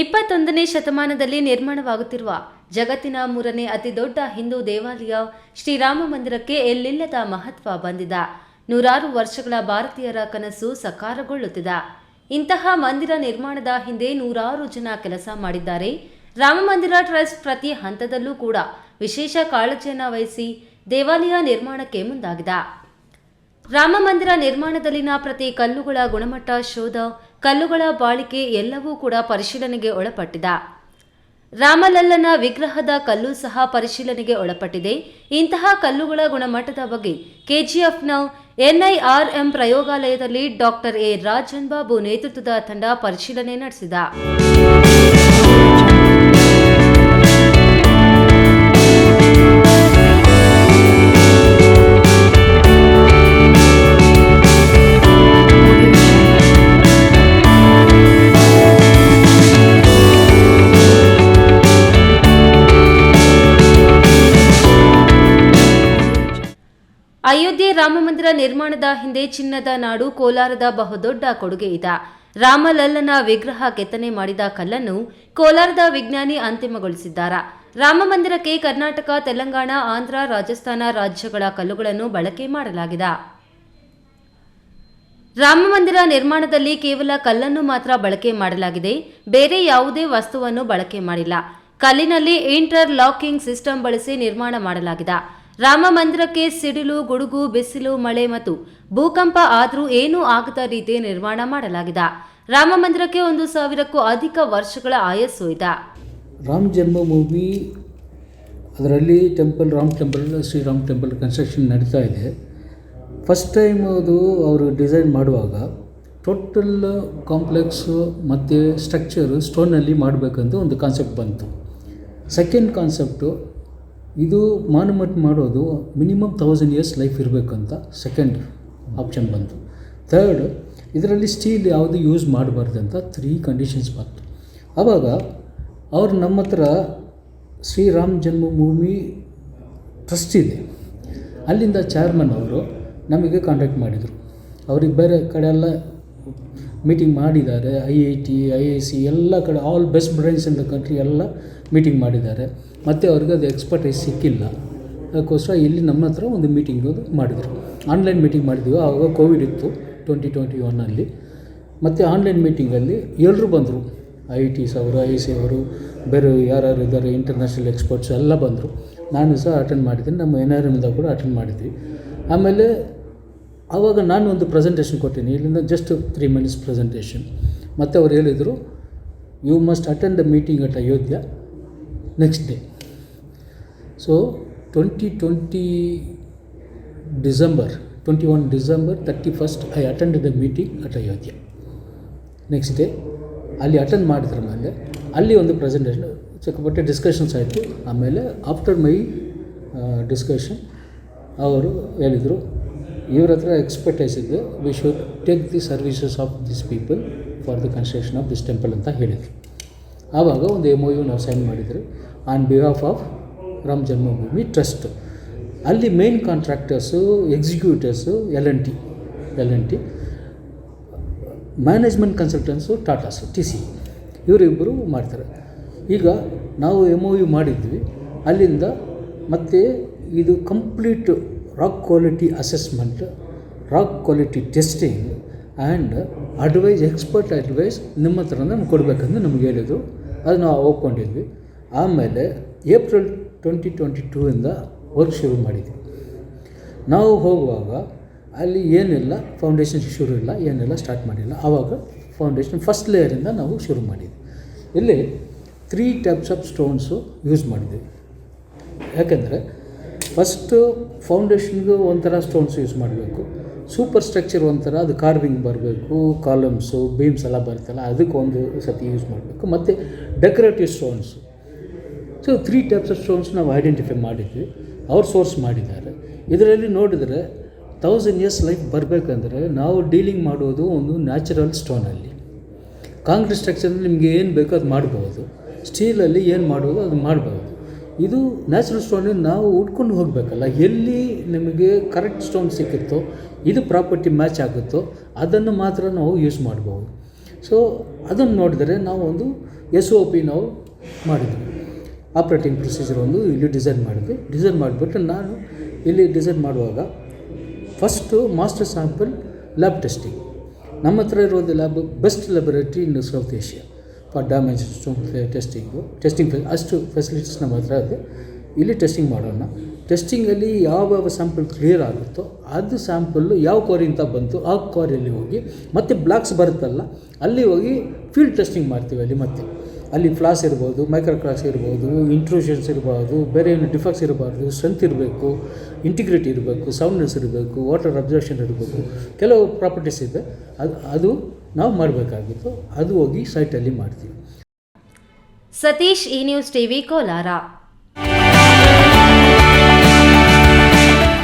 ಇಪ್ಪತ್ತೊಂದನೇ ಶತಮಾನದಲ್ಲಿ ನಿರ್ಮಾಣವಾಗುತ್ತಿರುವ ಜಗತ್ತಿನ ಮೂರನೇ ಅತಿದೊಡ್ಡ ಹಿಂದೂ ದೇವಾಲಯ ಶ್ರೀರಾಮ ಮಂದಿರಕ್ಕೆ ಎಲ್ಲಿಲ್ಲದ ಮಹತ್ವ ಬಂದಿದ. ನೂರಾರು ವರ್ಷಗಳ ಭಾರತೀಯರ ಕನಸು ಸಕಾರಗೊಳ್ಳುತ್ತಿದೆ. ಇಂತಹ ಮಂದಿರ ನಿರ್ಮಾಣದ ಹಿಂದೆ ನೂರಾರು ಜನ ಕೆಲಸ ಮಾಡಿದ್ದಾರೆ. ರಾಮ ಮಂದಿರ ಟ್ರಸ್ಟ್ ಪ್ರತಿ ಹಂತದಲ್ಲೂ ಕೂಡ ವಿಶೇಷ ಕಾಳಜಿಯನ್ನು ವಹಿಸಿ ದೇವಾಲಯ ನಿರ್ಮಾಣಕ್ಕೆ ಮುಂದಾಗಿದೆ. ರಾಮ ಮಂದಿರ ನಿರ್ಮಾಣದಲ್ಲಿನ ಪ್ರತಿ ಕಲ್ಲುಗಳ ಗುಣಮಟ್ಟ, ಶೋಧ ಕಲ್ಲುಗಳ ಬಾಳಿಕೆ ಎಲ್ಲವೂ ಕೂಡ ಪರಿಶೀಲನೆಗೆ ಒಳಪಟ್ಟಿದೆ. ರಾಮಲಲ್ಲನ ವಿಗ್ರಹದ ಕಲ್ಲು ಸಹ ಪರಿಶೀಲನೆಗೆ ಒಳಪಟ್ಟಿದೆ. ಇಂತಹ ಕಲ್ಲುಗಳ ಗುಣಮಟ್ಟದ ಬಗ್ಗೆ ಕೆಜಿಎಫ್ನ ಎನ್ಐಆರ್ಎಂ ಪ್ರಯೋಗಾಲಯದಲ್ಲಿ ಡಾಕ್ಟರ್ ಎ ರಾಜನ್ ಬಾಬು ನೇತೃತ್ವದ ತಂಡ ಪರಿಶೀಲನೆ ನಡೆಸಿದ. ಅಯೋಧ್ಯೆ ರಾಮ ಮಂದಿರ ನಿರ್ಮಾಣದ ಹಿಂದೆ ಚಿನ್ನದ ನಾಡು ಕೋಲಾರದ ಬಹುದೊಡ್ಡ ಕೊಡುಗೆ ಇದೆ. ರಾಮಲಲ್ಲನ ವಿಗ್ರಹ ಕೆತ್ತನೆ ಮಾಡಿದ ಕಲ್ಲನ್ನು ಕೋಲಾರದ ವಿಜ್ಞಾನಿ ಅಂತಿಮಗೊಳಿಸಿದ್ದಾರೆ. ರಾಮ ಮಂದಿರಕ್ಕೆ ಕರ್ನಾಟಕ, ತೆಲಂಗಾಣ, ಆಂಧ್ರ, ರಾಜಸ್ಥಾನ ರಾಜ್ಯಗಳ ಕಲ್ಲುಗಳನ್ನು ಬಳಕೆ ಮಾಡಲಾಗಿದೆ. ರಾಮ ಮಂದಿರ ನಿರ್ಮಾಣದಲ್ಲಿ ಕೇವಲ ಕಲ್ಲನ್ನು ಮಾತ್ರ ಬಳಕೆ ಮಾಡಲಾಗಿದೆ, ಬೇರೆ ಯಾವುದೇ ವಸ್ತುವನ್ನು ಬಳಕೆ ಮಾಡಿಲ್ಲ. ಕಲ್ಲಿನಲ್ಲಿ ಇಂಟರ್ ಲಾಕಿಂಗ್ ಸಿಸ್ಟಮ್ ಬಳಸಿ ನಿರ್ಮಾಣ ಮಾಡಲಾಗಿದೆ. ರಾಮ ಮಂದಿರಕ್ಕೆ ಸಿಡಿಲು, ಗುಡುಗು, ಬಿಸಿಲು, ಮಳೆ ಮತ್ತು ಭೂಕಂಪ ಆದರೂ ಏನೂ ಆಗದ ರೀತಿ ನಿರ್ಮಾಣ ಮಾಡಲಾಗಿದೆ. ರಾಮ ಮಂದಿರಕ್ಕೆ ಒಂದು ಸಾವಿರಕ್ಕೂ ಅಧಿಕ ವರ್ಷಗಳ ಆಯಸ್ಸು ಇದೆ. ರಾಮ್ ಜನ್ಮಭೂಮಿ, ಅದರಲ್ಲಿ temple Ram temple Shriram temple construction ನಡೀತಾ ಇದೆ. ಫಸ್ಟ್ ಟೈಮ್ ಅದು ಅವರು ಡಿಸೈನ್ ಮಾಡುವಾಗ ಟೋಟಲ್ ಕಾಂಪ್ಲೆಕ್ಸು ಮತ್ತು ಸ್ಟ್ರಕ್ಚರು ಸ್ಟೋನಲ್ಲಿ ಮಾಡಬೇಕಂತ ಒಂದು ಕಾನ್ಸೆಪ್ಟ್ ಬಂತು. ಸೆಕೆಂಡ್ ಕಾನ್ಸೆಪ್ಟು ಇದು ಮಾನುಮೆಂಟ್ ಮಾಡೋದು ಮಿನಿಮಮ್ ಥೌಸಂಡ್ ಇಯರ್ಸ್ ಲೈಫ್ ಇರಬೇಕಂತ ಸೆಕೆಂಡ್ ಆಪ್ಷನ್ ಬಂತು. ಥರ್ಡ್ ಇದರಲ್ಲಿ ಸ್ಟೀಲ್ ಯಾವುದು ಯೂಸ್ ಮಾಡಬಾರ್ದಂತ ತ್ರೀ ಕಂಡೀಷನ್ಸ್ ಬಂತು. ಆವಾಗ ಅವ್ರು ನಮ್ಮ ಹತ್ರ ಶ್ರೀರಾಮ್ ಜನ್ಮಭೂಮಿ ಟ್ರಸ್ಟ್ ಇದೆ. ಅಲ್ಲಿಂದ ಚೇರ್ಮನ್ ಅವರು ನಮಗೆ ಕಾಂಟ್ಯಾಕ್ಟ್ ಮಾಡಿದರು. ಅವ್ರಿಗೆ ಬೇರೆ ಕಡೆ ಎಲ್ಲ ಮೀಟಿಂಗ್ ಮಾಡಿದ್ದಾರೆ I I T I I C ಎಲ್ಲ ಕಡೆ all best brains in the country ಎಲ್ಲ ಮೀಟಿಂಗ್ ಮಾಡಿದ್ದಾರೆ. ಮತ್ತು ಅವ್ರಿಗೆ ಅದು ಎಕ್ಸ್ಪರ್ಟೈಸ್ ಸಿಕ್ಕಿಲ್ಲ. ಅದಕ್ಕೋಸ್ಕರ ಇಲ್ಲಿ ನಮ್ಮ ಹತ್ರ ಒಂದು ಮೀಟಿಂಗ್ ಮಾಡಿದರು. ಆನ್ಲೈನ್ ಮೀಟಿಂಗ್ ಮಾಡಿದ್ವಿ, ಆವಾಗ ಕೋವಿಡ್ ಇತ್ತು ಟ್ವೆಂಟಿ ಟ್ವೆಂಟಿ ಒನ್ನಲ್ಲಿ ಮತ್ತು ಆನ್ಲೈನ್ ಮೀಟಿಂಗಲ್ಲಿ ಎಲ್ಲರೂ ಬಂದರು. ಐ ಟಿಸ್ ಅವರು ಐ ಸಿ ಅವರು, ಬೇರೆ ಯಾರ್ಯಾರು ಇದ್ದಾರೆ ಇಂಟರ್ನ್ಯಾಷನಲ್ ಎಕ್ಸ್ಪರ್ಟ್ಸ್ ಎಲ್ಲ ಬಂದರು. ನಾನು ಸಹ ಅಟೆಂಡ್ ಮಾಡಿದ್ದೀನಿ, ನಮ್ಮ ಎನ್ ಆರ್ ಕೂಡ ಅಟೆಂಡ್ ಮಾಡಿದ್ವಿ. ಆಮೇಲೆ ಆವಾಗ ನಾನು ಒಂದು ಪ್ರೆಸೆಂಟೇಷನ್ ಕೊಟ್ಟೀನಿ ಇಲ್ಲಿಂದ ಜಸ್ಟ್ ತ್ರೀ ಮಿನಿಟ್ಸ್ ಪ್ರೆಸೆಂಟೇಷನ್ ಮತ್ತು ಅವ್ರು ಹೇಳಿದರು you must attend the meeting at Ayodhya next day so twenty twenty December twenty one December thirty first I attend the meeting at Ayodhya next day ಅಲ್ಲಿ attend ಮಾಡಿದ್ರ ಮೇಲೆ, ಅಲ್ಲಿ ಒಂದು presentation ಸಿಕ್ಕಾಪಟ್ಟೆ discussions ಆಯಿತು. ಆಮೇಲೆ ಆಫ್ಟರ್ ಮೈ ಡಿಸ್ಕಷನ್ ಅವರು ಹೇಳಿದರು ಇವ್ರ ಹತ್ರ ಎಕ್ಸ್ಪರ್ಟೈಸ್ ಇದೆ we should take the services of this people for the construction of this temple ಅಂತ ಹೇಳಿದರು. ಆವಾಗ ಒಂದು ಎಂ ಒ ಯು ನಾವು ಸೈನ್ ಮಾಡಿದರು on behalf of Ram Janmabhoomi trust ಅಲ್ಲಿ main contractors executors L N T L N T management consultants Tatas T C ಇವರಿಬ್ಬರು ಮಾಡ್ತಾರೆ. ಈಗ ನಾವು ಎಂ ಒ ಯು ಮಾಡಿದ್ವಿ. ಅಲ್ಲಿಂದ ಮತ್ತೆ ಇದು complete rock quality assessment rock quality testing and advice expert advice ನಿಮ್ಮ ಹತ್ರನೇ ನಮ್ಗೆ ಕೊಡಬೇಕಂತ ನಮ್ಗೆ ಹೇಳಿದರು ಅದು ನಾವು ಒಪ್ಕೊಂಡಿದ್ವಿ. ಆಮೇಲೆ ಏಪ್ರಿಲ್ ಟ್ವೆಂಟಿ ಟ್ವೆಂಟಿ ಟೂ ಇಂದ ವರ್ಕ್ ಶುರು ಮಾಡಿದ್ವಿ. ನಾವು ಹೋಗುವಾಗ ಅಲ್ಲಿ ಏನಿಲ್ಲ ಫೌಂಡೇಶನ್ ಶುರು ಇಲ್ಲ, ಏನಿಲ್ಲ ಸ್ಟಾರ್ಟ್ ಮಾಡಿಲ್ಲ. ಆವಾಗ ಫೌಂಡೇಶನ್ ಫಸ್ಟ್ ಲೇಯರಿಂದ ನಾವು ಶುರು ಮಾಡಿದ್ವಿ. ಇಲ್ಲಿ three types of stones use ಮಾಡಿದ್ವಿ. ಯಾಕೆಂದರೆ ಫಸ್ಟು ಫೌಂಡೇಶನ್ಗೆ ಒಂಥರ ಸ್ಟೋನ್ಸ್ ಯೂಸ್ ಮಾಡಬೇಕು. ಸೂಪರ್ ಸ್ಟ್ರಕ್ಚರ್ ಒಂಥರ, ಅದು ಕಾರ್ವಿಂಗ್ ಬರಬೇಕು ಕಾಲಮ್ಸು ಬೀಮ್ಸ್ ಎಲ್ಲ ಬರುತ್ತಲ್ಲ, ಅದಕ್ಕೆ ಒಂದು ಸತಿ ಯೂಸ್ ಮಾಡಬೇಕು. ಮತ್ತು decorative stones so three types of stones ನಾವು ಐಡೆಂಟಿಫೈ ಮಾಡಿದ್ವಿ. ಅವ್ರು ಸೋರ್ಸ್ ಮಾಡಿದ್ದಾರೆ. ಇದರಲ್ಲಿ ನೋಡಿದರೆ ತೌಸಂಡ್ ಇಯರ್ಸ್ ಲೈಫ್ ಬರಬೇಕಂದ್ರೆ ನಾವು ಡೀಲಿಂಗ್ ಮಾಡೋದು ಒಂದು ನ್ಯಾಚುರಲ್ ಸ್ಟೋನಲ್ಲಿ ಕಾಂಕ್ರೀಟ್ ಸ್ಟ್ರಕ್ಚರ್ನಲ್ಲಿ ನಿಮಗೆ ಏನು ಬೇಕೋ ಅದು ಮಾಡ್ಬೋದು. ಸ್ಟೀಲಲ್ಲಿ ಏನು ಮಾಡೋದು ಅದು ಮಾಡ್ಬೋದು. ಇದು ನ್ಯಾಚುರಲ್ ಸ್ಟೋನ್ ನಾವು ಉಟ್ಕೊಂಡು ಹೋಗಬೇಕಲ್ಲ. ಎಲ್ಲಿ ನಿಮಗೆ ಕರೆಕ್ಟ್ ಸ್ಟೋನ್ ಸಿಕ್ಕಿತ್ತೋ, ಇದು ಪ್ರಾಪರ್ಟಿ ಮ್ಯಾಚ್ ಆಗುತ್ತೋ, ಅದನ್ನು ಮಾತ್ರ ನಾವು ಯೂಸ್ ಮಾಡ್ಬೋದು. ಸೊ, ಅದನ್ನು ನೋಡಿದರೆ ನಾವು ಒಂದು ಎಸ್ ಒ ಪಿ ನಾವು ಮಾಡಿದ್ವಿ. ಆಪ್ರೇಟಿಂಗ್ ಪ್ರೊಸೀಜರ್ ಒಂದು ಇಲ್ಲಿ ಡಿಸೈನ್ ಮಾಡಿದ್ವಿ. ಡಿಸೈನ್ ಮಾಡಿಬಿಟ್ಟು ನಾನು ಇಲ್ಲಿ ಡಿಸೈನ್ ಮಾಡುವಾಗ first master sample lab testing. ನಮ್ಮ ಹತ್ರ ಇರೋದು lab best laboratory in South Asia. For damage testing testing ಅಷ್ಟು ಫೆಸಿಲಿಟೀಸ್ ನಮ್ಮ ಹತ್ರ ಇದೆ. ಇಲ್ಲಿ ಟೆಸ್ಟಿಂಗ್ ಮಾಡೋಣ. ಟೆಸ್ಟಿಂಗಲ್ಲಿ ಯಾವ ಯಾವ ಸ್ಯಾಂಪಲ್ ಕ್ಲಿಯರ್ ಆಗುತ್ತೋ ಅದು ಸ್ಯಾಂಪಲ್ಲು ಯಾವ ಕ್ವಾರಿಯಿಂದ ಬಂತು ಆ ಕ್ವಾರಿಯಲ್ಲಿ ಹೋಗಿ ಮತ್ತೆ ಬ್ಲಾಕ್ಸ್ ಬರುತ್ತಲ್ಲ, ಅಲ್ಲಿ ಹೋಗಿ ಫೀಲ್ಡ್ ಟೆಸ್ಟಿಂಗ್ ಮಾಡ್ತೀವಿ ಅಲ್ಲಿ ಮತ್ತೆ. ಅಲ್ಲಿ ಫ್ಲಾಸ್ ಇರ್ಬೋದು ಮೈಕ್ರೋ ಕ್ರಾಸ್ ಇರ್ಬೋದು ಇಂಟ್ರೂಷನ್ಸ್ ಇರಬಾರ್ದು ಬೇರೆ ಏನು ಡಿಫೆಕ್ಟ್ಸ್ ಇರಬಾರ್ದು ಸ್ಟ್ರೆಂತ್ ಇರಬೇಕು ಇಂಟಿಗ್ರಿಟಿ ಇರಬೇಕು ಸೌಂಡ್ನೆಸ್ ಇರಬೇಕು ವಾಟರ್ ಅಬ್ಸರ್ಷನ್ ಇರಬೇಕು. ಕೆಲವು ಪ್ರಾಪರ್ಟೀಸ್ ಇದೆ. ಅದು ಅದು ನಾವು ಮಾಡಬೇಕಾಗಿತ್ತು. ಅದು ಹೋಗಿ ಸೈಟಲ್ಲಿ ಮಾಡ್ತೀವಿ. ಸತೀಶ್ ಈ ನ್ಯೂಸ್ ಟಿವಿ ಕೋಲಾರ.